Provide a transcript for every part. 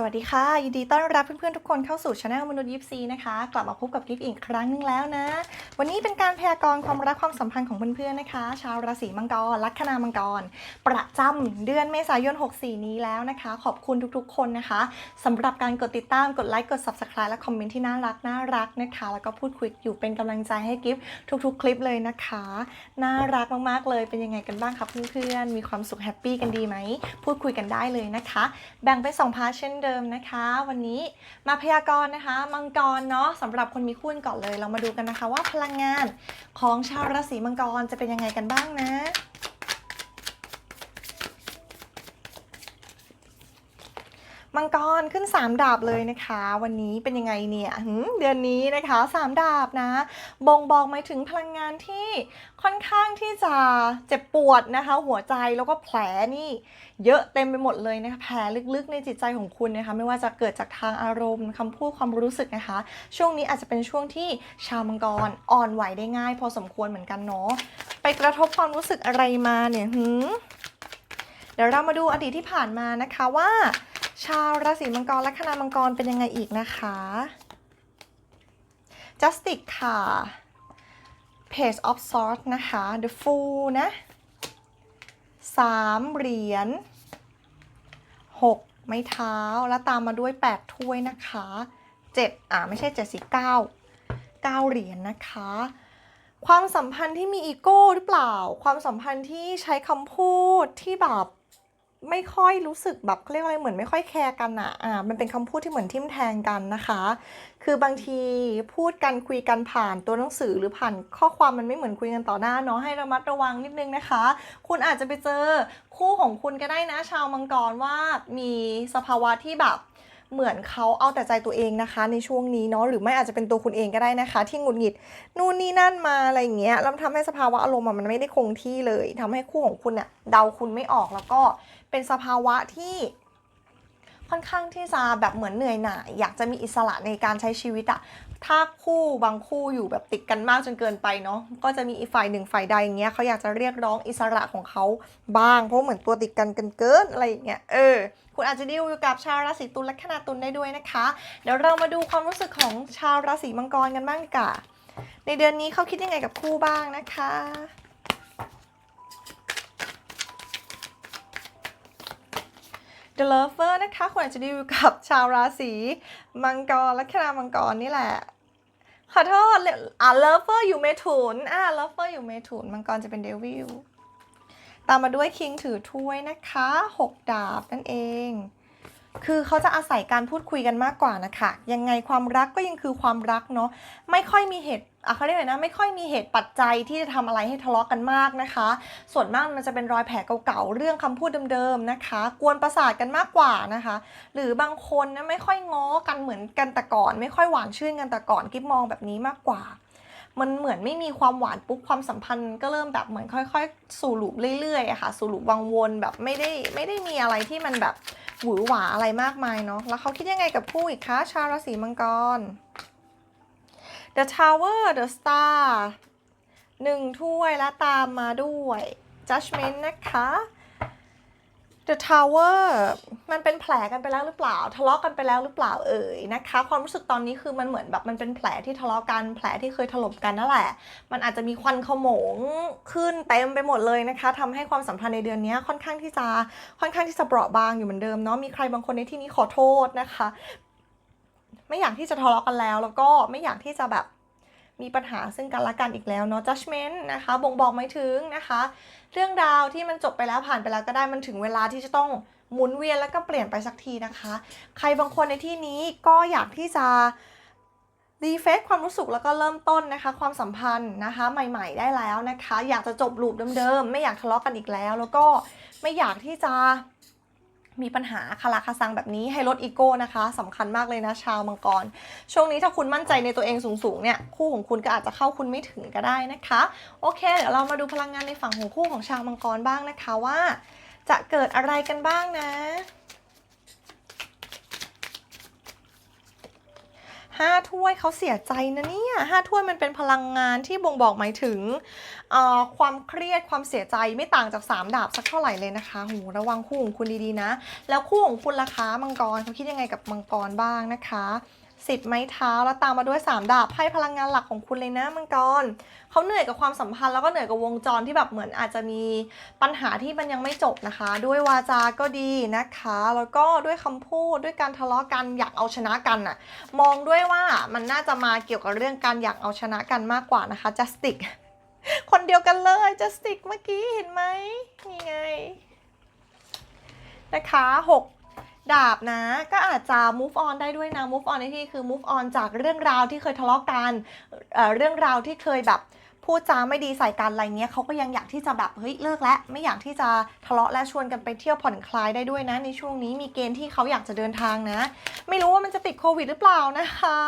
สวัสดีค่ะ ยินดีต้อนรับเพื่อนๆทุกคนเข้าสู่ช anel มนุษย์ยิปซีนะคะ กลับมาพบกับกิฟอีกครั้งหนึงแล้วนะ วันนี้เป็นการพยากรณ์ความรักความสัมพันธ์ของเพื่อนๆนะคะ ชาวราศีมังกรลัคนามังกร ประจำเดือนเมษายน 64 นี้แล้วนะคะ ขอบคุณทุกๆ คนนะคะสำหรับการกดติดตามกดไลค์กด subscribe และคอมเมนต์ที่น่ารักน่ารักนะคะ แล้วก็พูดคุยอยู่เป็นกำลังใจให้กิฟทุกๆ คลิปเลยนะคะน่ารักมากๆเลยเป็นยังไงกันบ้างครับเพื่อนๆมีความสุขแฮปปี้กันดีไหมพูดคุยกันได้เลยนะคะ แบ่งเป็นสองพาร์ทเช่นเดิมนะคะ วันนี้มาพยากรณ์นะคะ มังกรเนาะสำหรับคนมีคู่ก่อนเลย เรามาดูกันนะคะว่าพลังงานของชาวราศีมังกรจะเป็นยังไงกันบ้างนะ มังกรขึ้น 3 ดาบเลยนะคะ วันนี้เป็นยังไงเนี่ยเดือนนี้นะคะ 3 ดาบนะบ่งบอกหมายถึงพลังงานที่ค่อนข้างที่จะเจ็บปวดนะคะ หัวใจแล้วก็แผลนี่เยอะเต็มไปหมดเลยนะคะแผลลึกๆในจิตใจของคุณนะคะ ไม่ว่าจะเกิดจากทางอารมณ์คำพูดความรู้สึกนะคะ ช่วงนี้อาจจะเป็นช่วงที่ชาวมังกรอ่อนไหวได้ง่าย พอสมควรเหมือนกันเนาะไปกระทบความรู้สึกอะไรมาเนี่ยหืเดี๋ยวเรามาดูอดีตที่ผ่านมานะคะว่า ชาวราศีมังกรและคณามังกรเป็นยังไงอีกนะคะ Justice ค่ะ Page of Swords นะคะ The Fool นะสามเหรียญหกไม้เท้า แล้วตามมาด้วย8ถ้วยนะคะ7อ่าไม่ใช่7สิ9 9เหรียญนะคะ ความสัมพันธ์ที่มีอีโก้หรือเปล่า ความสัมพันธ์ที่ใช้คำพูดที่แบบ ไม่ค่อยรู้สึกแบบเรียกอะไรเหมือนไม่ค่อยแคร์กันอะอ่ามันเป็นคำพูดที่เหมือนทิมแทงกันนะคะ คือบางทีพูดกันคุยกันผ่านตัวหนังสือหรือผ่านข้อความมันไม่เหมือนคุยกันต่อหน้าเนาะให้ระมัดระวังนิดนึงนะคะ คุณอาจจะไปเจอคู่ของคุณก็ได้นะชาวมังกรว่ามีสภาวะที่แบบ เหมือนเขาเอาแต่ใจตัวเองนะคะ ในช่วงนี้เนาะหรือไม่อาจจะเป็นตัวคุณเองก็ได้นะคะ ที่หงุดหงิดนู่นนี่นั่นมาอะไรอย่างเงี้ยแล้วทำให้สภาวะอารมณ์มันไม่ได้คงที่เลยทำให้คู่ของคุณเนี่ยเดาคุณไม่ออกแล้วก็เป็นสภาวะที่ ค่อนข้างที่จะแบบเหมือนเหนื่อยหน่ายอยากจะมีอิสระในการใช้ชีวิตอะถ้าคู่บางคู่อยู่แบบติดกันมากจนเกินไปเนาะก็จะมีอีกฝ่ายหนึ่งฝ่ายใดอย่างเงี้ยเขาอยากจะเรียกร้องอิสระของเขาบ้าง เพราะเหมือนตัวติดกันกันเกินอะไรอย่างเงี้ยเออคุณอาจจะดิวอยู่กับชาวราศีตุลและคณาตุลได้ด้วยนะคะ เดี๋ยวเรามาดูความรู้สึกของชาวราศีมังกรกันบ้างดีกว่าในเดือนนี้เขาคิดยังไงกับคู่บ้างนะคะ The Lover นะคะคุณอาจจะดีลกับชาวราศีมังกรและคณามังกรนี่แหละขอโทษอ่า Lover อยู่เมถุนอะ Lover อยู่เมถุนมังกรจะเป็นเดวิลตามมาด้วยคิงถือถ้วยนะคะหกดาบนั่นเอง คือเขาจะอาศัยการพูดคุยกันมากกว่านะคะ ยังไงความรักก็ยังคือความรักเนาะ ไม่ค่อยมีเหตุอะเขาเรียกอะไรนะ ไม่ค่อยมีเหตุปัจจัยที่จะทำอะไรให้ทะเลาะกันมากนะคะ ส่วนมากมันจะเป็นรอยแผลเก่าๆ เรื่องคำพูดเดิมๆ นะคะ กวนประสาทกันมากกว่านะคะ หรือบางคนนะไม่ค่อยง้อกันเหมือนกันแต่ก่อน ไม่ค่อยหวานชื่นกันแต่ก่อน กิ๊บมองแบบนี้มากกว่ามันเหมือนไม่มีความหวานปุ๊บความสัมพันธ์ก็เริ่มแบบเหมือนค่อย ๆ สู่ลูปเรื่อยๆอะค่ะ สู่ลูปวังวนแบบไม่ได้ไม่ได้มีอะไรที่มันแบบ หวือหวาอะไรมากมายเนาะแล้วเขาคิดยังไงกับคู่อีกคะชาวราศีมังกร The Tower The Star หนึ่งถ้วยและตามมาด้วย Judgment นะคะ The Tower มันเป็นแผลกันไปแล้วหรือเปล่า ทะเลาะกันไปแล้วหรือเปล่าเอ่ยนะคะ ความรู้สึกตอนนี้คือมันเหมือนแบบมันเป็นแผลที่ทะเลาะกันแผลที่เคยถลบกันนั่นแหละ มันอาจจะมีควันขโมงขึ้นเต็มไปหมดเลยนะคะทำให้ความสัมพันธ์ในเดือนนี้ค่อนข้างที่จะค่อนข้างที่จะเปราะบางอยู่เหมือนเดิมเนาะมีใครบางคนในที่นี้ขอโทษนะคะ ไม่อยากที่จะทะเลาะกันแล้ว แล้วก็ไม่อยากที่จะแบบ มีปัญหาซึ่งกันและกันอีกแล้วเนาะ judgment นะคะบ่งบอกไม่ถึงนะคะ เรื่องราวที่มันจบไปแล้วผ่านไปแล้วก็ได้มันถึงเวลาที่จะต้องหมุนเวียนแล้วก็เปลี่ยนไปสักทีนะคะ ใครบางคนในที่นี้ก็อยากที่จะรีเฟซความรู้สึกแล้วก็เริ่มต้นนะคะ ความสัมพันธ์นะคะ ใหม่ ๆ ได้แล้วนะคะ อยากจะจบลูปเดิมๆ ไม่อยากทะเลาะกันอีกแล้ว แล้วก็ไม่อยากที่จะ มีปัญหาคาราคาซังแบบนี้ให้ลดอีโก้นะคะสำคัญมากเลยนะชาวมังกร ช่วงนี้ถ้าคุณมั่นใจในตัวเองสูงๆเนี่ยคู่ของคุณก็อาจจะเข้าคุณไม่ถึงก็ได้นะคะ โอเค เดี๋ยวเรามาดูพลังงานในฝั่งของคู่ของชาวมังกรบ้างนะคะว่า จะเกิดอะไรกันบ้างนะห้าถ้วยเขาเสียใจนะเนี่ยห้าถ้วยมันเป็นพลังงานที่บ่งบอกหมายถึง ความเครียดความเสียใจไม่ต่างจากสามดาบสักเท่าไหร่เลยนะคะหูระวังคู่ของคุณดีๆนะ แล้วคู่ของคุณล่ะคะมังกรเขาคิดยังไงกับมังกรบ้างนะคะสิบไม้เท้าแล้วตามมาด้วยสามดาบให้พลังงานหลักของคุณเลยนะมังกรเขาเหนื่อยกับความสัมพันธ์แล้วก็เหนื่อยกับวงจรที่แบบเหมือนอาจจะมีปัญหาที่มันยังไม่จบนะคะ ด้วยวาจาก็ดีนะคะ แล้วก็ด้วยคำพูดด้วยการทะเลาะกันอยากเอาชนะกันน่ะมองด้วยว่ามันน่าจะมาเกี่ยวกับเรื่องการอยากเอาชนะกันมากกว่านะคะ justic คนเดียวกันเลยจัสติกเมื่อกี้เห็นไหมนี่ไง นะคะ6ดาบนะก็อาจจะ move on ได้ด้วยนะ move on ในที่คือ move on จากเรื่องราวที่เคยทะเลาะกันเเรื่องราวที่เคยแบบ พูดจาไม่ดีใส่กันอะไรเงี้ยเขาก็ยังอยากที่จะแบบเฮ้ยเลิกแล้วไม่อยากที่จะทะเลาะและชวนกันไปเที่ยวผ่อนคลายได้ด้วยนะ ในช่วงนี้มีเกณฑ์ที่เขาอยากจะเดินทางนะ ไม่รู้ว่ามันจะติดโควิดหรือเปล่านะคะ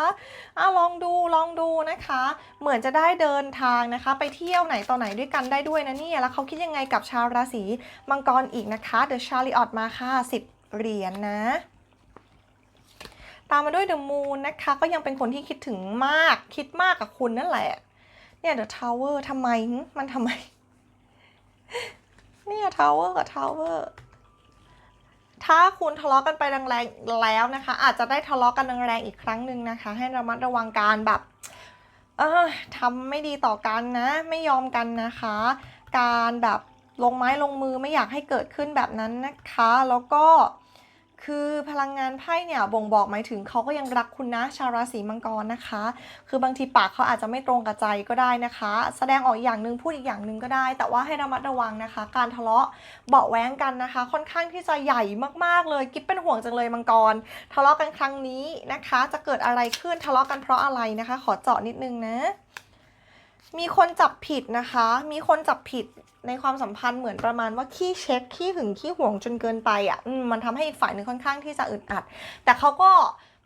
อะลองดูลองดูนะคะ เหมือนจะได้เดินทางนะคะ ไปเที่ยวไหนต่อไหนด้วยกันได้ด้วยนะเนี่ยแล้วเขาคิดยังไงกับชาวราศีมังกรอีกนะคะ The Chariot มาค่ะ10เหรียญนะตามมาด้วย The Moon นะคะ ก็ยังเป็นคนที่คิดถึงมากคิดมากกับคุณนั่นแหละ เนี่ย The Tower ทำไมมันทำไม เนี่ย Tower กับ Tower ถ้าคุณทะเลาะกันไปแรงๆแล้วนะคะ อาจจะได้ทะเลาะกันแรงๆอีกครั้งหนึ่งนะคะ ให้ระมัดระวังการแบบเออทำไม่ดีต่อกันนะ ไม่ยอมกันนะคะ การแบบลงไม้ลงมือไม่อยากให้เกิดขึ้นแบบนั้นนะคะ แล้วก็ คือพลังงานไพ่เนี่ยบ่งบอกหมายถึงเขาก็ยังรักคุณนะชาวราศีมังกรนะคะ คือบางทีปากเขาอาจจะไม่ตรงกับใจก็ได้นะคะ แสดงออกอย่างหนึ่งพูดอีกอย่างหนึ่งก็ได้ แต่ว่าให้ระมัดระวังนะคะ การทะเลาะเบาะแว้งกันนะคะ ค่อนข้างที่จะใหญ่มากๆเลยกิ๊บเป็นห่วงจังเลยมังกร ทะเลาะกันครั้งนี้นะคะ จะเกิดอะไรขึ้นทะเลาะกันเพราะอะไรนะคะ ขอเจาะนิดนึงนะมีคนจับผิดนะคะ มีคนจับผิด ในความสัมพันธ์เหมือนประมาณว่าขี้เช็คขี้หึงขี้ห่วงจนเกินไปอะมมันทำให้อีกฝ่ายหนึ่งค่อนข้างที่จะอึดอัด แต่เขาก็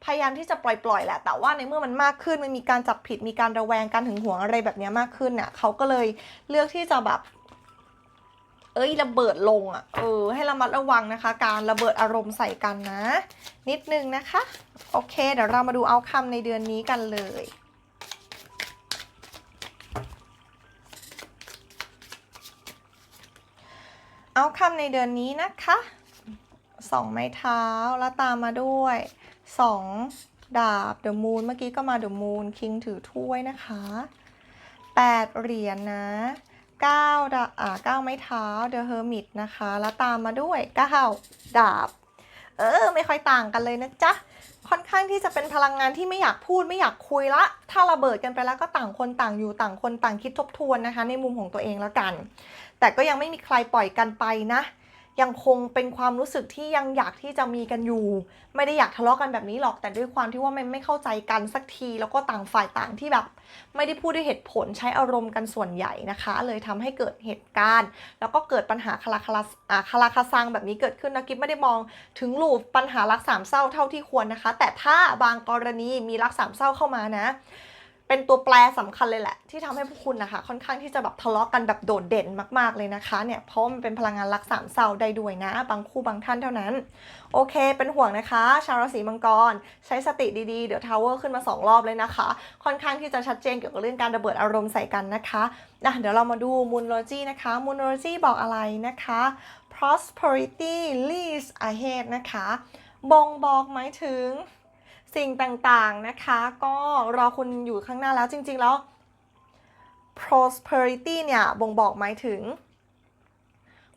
พยายามที่จะปล่อยๆแหละ แต่ว่าในเมื่อมันมากขึ้นมันมีการจับผิดมีการระแวงการหึงหวงอะไรแบบนี้มากขึ้นน่ะเขาก็เลยเลือกที่จะแบบเอ้ยระเบิดลงอะเออให้ระมัดระวังนะคะ การระเบิดอารมณ์ใส่กันนะ นิดนึงนะคะ โอเค เดี๋ยวเรามาดูเอาคำในเดือนนี้กันเลย เอาคำในเดือนนี้นะคะสองไม้เท้าแล้วตามมาด้วยสองดาบเดอะมูนเมื่อกี้ก็มาเดอะมูนคิงถือถ้วยนะคะแปดเหรียญนะเก้าดาบอ่าเก้าไม้เท้าเดอะเฮอร์มิตนะคะ แล้วตามมาด้วยเก้าดาบ เออ ไม่ค่อยต่างกันเลยนะจ๊ะค่อนข้างที่จะเป็นพลังงานที่ไม่อยากพูดไม่อยากคุยละ ถ้าระเบิดกันไปแล้วก็ต่างคนต่างอยู่ต่างคนต่างคิดทบทวนนะคะ ในมุมของตัวเองแล้วกัน แต่ก็ยังไม่มีใครปล่อยกันไปนะ ยังคงเป็นความรู้สึกที่ยังอยากที่จะมีกันอยู่ ไม่ได้อยากทะเลาะกันแบบนี้หรอกแต่ด้วยความที่ว่ามันไม่เข้าใจกันสักที แล้วก็ต่างฝ่ายต่างที่แบบ ไม่ได้พูดด้วยเหตุผลใช้อารมณ์กันส่วนใหญ่นะคะ เลยทำให้เกิดเหตุการณ์ แล้วก็เกิดปัญหาคาราคาราอ่าคาราคาซังแบบนี้เกิดขึ้นนะกิ๊บไม่ได้มอง ถึงลูปปัญหารักสามเศร้าเท่าที่ควรนะคะ แต่ถ้าบางกรณีมีรักสามเศร้าเข้ามานะ เป็นตัวแปรสำคัญเลยแหละ ที่ทำให้พวกคุณนะคะ ค่อนข้างที่จะแบบทะเลาะกันแบบโดดเด่นมากๆเลยนะคะเนี่ยเพราะมันเป็นพลังงานรักสามเศร้าได้ด้วยนะ บางคู่บางท่านเท่านั้น โอเค เป็นห่วงนะคะ ชาวราศีมังกร ใช้สติดีๆ เดี๋ยวทาวเวอร์ขึ้นมา 2 รอบเลยนะคะ ค่อนข้างที่จะชัดเจนเกี่ยวกับเรื่องการระเบิดอารมณ์ใส่กันนะคะนะเดี๋ยวเรามาดูมูนโลจีนะคะมูนโลจีบอกอะไรนะคะ prosperity leads ahead นะคะ บ่งบอกหมายถึง สิ่งต่างๆนะคะ ก็รอคุณอยู่ข้างหน้าแล้วจริง ๆ แล้ว prosperity เนี่ยบ่งบอกหมายถึง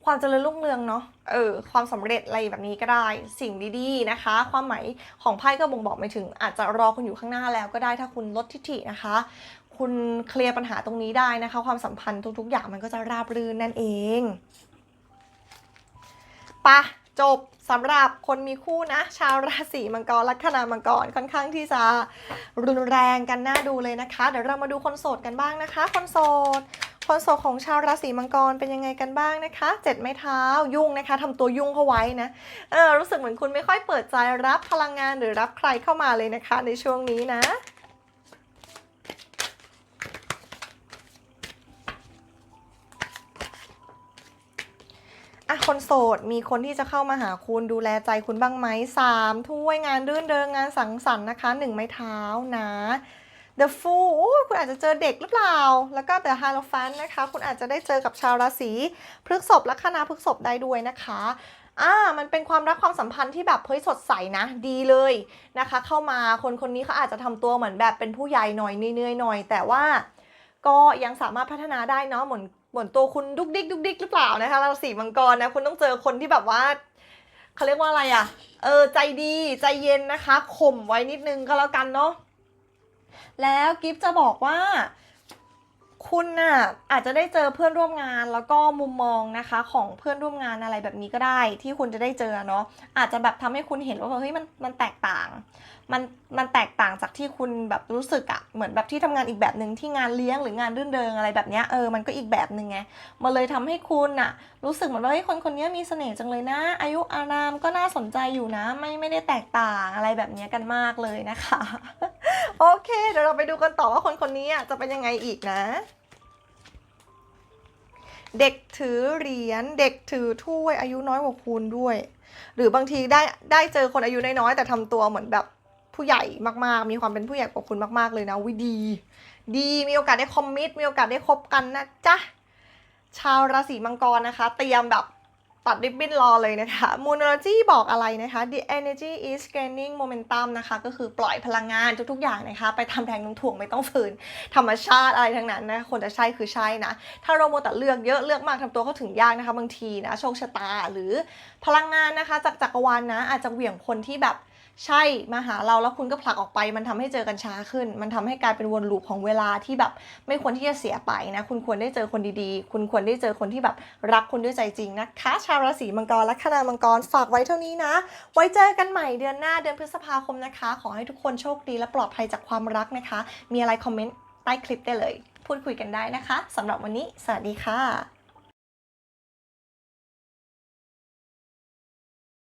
ความเจริญรุ่งเรืองเนาะเออความสำเร็จอะไรแบบนี้ก็ได้สิ่งดีๆนะคะ ความหมายของไพ่ก็บ่งบอกหมายถึง อาจจะรอคุณอยู่ข้างหน้าแล้วก็ได้ถ้าคุณลดทิฐินะคะ คุณเคลียร์ปัญหาตรงนี้ได้นะคะ ความสัมพันธ์ทุกๆ อย่างมันก็จะราบรื่นนั่นเองปะ จบสำหรับคนมีคู่นะ ชาวราศีมังกรลัคนามังกรค่อนข้างที่จะรุนแรงกันน่าดูเลยนะคะ เดี๋ยวเรามาดูคนโสดกันบ้างนะคะ คนโสดคนโสดของชาวราศีมังกรเป็นยังไงกันบ้างนะคะเจ็ดไม้เท้ายุ่งนะคะทำตัวยุ่งเข้าไว้นะเออรู้สึกเหมือนคุณไม่ค่อยเปิดใจรับพลังงานหรือรับใครเข้ามาเลยนะคะ ในช่วงนี้นะ คนโสด มีคนที่จะเข้ามาหาคุณดูแลใจคุณบ้างไหมสามถ้วยงานรื่นเริงงานสังสรรค์นะคะหนึ่งไม้เท้านะ The Fool คุณอาจจะเจอเด็กหรือเปล่า แล้วก็ The Hierophant นะคะ คุณอาจจะได้เจอกับชาวราศีพฤษภและคณะพฤษภได้ด้วยนะคะอ่ามันเป็นความรักความสัมพันธ์ที่แบบเฮ้ยสดใสนะ ดีเลยนะคะ เข้ามาคนคนนี้เขาอาจจะทำตัวเหมือนแบบเป็นผู้ใหญ่หน่อยเนื่อยๆหน่อย แต่ว่าก็ยังสามารถพัฒนาได้เนาะเหมือน เหมือนตัวคุณดุกดิกดุกดิกหรือเปล่านะคะราศีมังกรนะคุณต้องเจอคนที่แบบว่าเขาเรียกว่าอะไรอะ่ะ เออใจดีใจเย็นนะคะข่มไว้นิดนึงก็แล้วกันเนาะแล้วกิฟจะบอกว่า คุณน่ะอาจจะได้เจอเพื่อนร่วมงานแล้วก็มุมมองนะคะของเพื่อนร่วมงานอะไรแบบนี้ก็ได้ ที่คุณจะได้เจอเนาะอาจจะแบบทำให้คุณเห็นว่าเฮ้ยมันมันแตกต่าง มันมันแตกต่างจากที่คุณแบบรู้สึกอะเหมือนแบบที่ทำงานอีกแบบหนึ่งที่งานเลี้ยงหรืองานรื่นเริงอะไรแบบเนี้ยเออมันก็อีกแบบหนึ่งไงมันเลยทำให้คุณน่ะรู้สึกเหมือนว่าเฮ้ยคนคนนี้มีเสน่ห์จังเลยนะ อายุอารามก็น่าสนใจอยู่นะ ไม่ไม่ได้แตกต่างอะไรแบบเนี้ยกันมากเลยนะคะ โอเค เดี๋ยวเราไปดูกันต่อว่าคนคนนี้อะจะเป็นยังไงอีกนะ เด็กถือเหรียญเด็กถือถ้วยอายุน้อยกว่าคุณด้วย หรือบางทีได้ได้เจอคนอายุน้อยๆแต่ทำตัวเหมือนแบบผู้ใหญ่มากๆ มีความเป็นผู้ใหญ่กว่าคุณมาก ๆเลยนะวิดี ดีมีโอกาสได้คอมมิตมีโอกาสได้คบกันนะจ๊ะชาวราศีมังกรนะคะ เตรียมแบบ ตัดริบบิ้นรอเลยนะคะ Moon Energy บอกอะไรนะคะ The energy is gaining momentum นะคะ ก็คือปล่อยพลังงานทุกๆ อย่างนะคะ ไปทำแรงนุ่งถ่วงไม่ต้องฝืน ธรรมชาติอะไรทั้งนั้นนะ คนจะใช่คือใช่นะ ถ้าเราโมแต่เลือกเยอะเลือกมากทำตัวเข้าถึงยากนะคะ บางทีนะ โชคชะตาหรือพลังงานนะคะ จากจักรวาลนะอาจจะเหวี่ยงคนที่แบบ ใช่มาหาเราแล้วคุณก็ผลักออกไป มันทำให้เจอกันช้าขึ้น มันทำให้กลายเป็นวนลูปของเวลาที่แบบไม่ควรที่จะเสียไปนะ คุณควรได้เจอคนดีๆ คุณควรได้เจอคนที่แบบรักคุณด้วยใจจริงนะคะ ชาวราศีมังกรและคณามังกรฝากไว้เท่านี้นะ ไว้เจอกันใหม่เดือนหน้าเดือนพฤษภาคมนะคะ ขอให้ทุกคนโชคดีและปลอดภัยจากความรักนะคะ มีอะไรคอมเมนต์ใต้คลิปได้เลย พูดคุยกันได้นะคะสำหรับวันนี้ สวัสดีค่ะ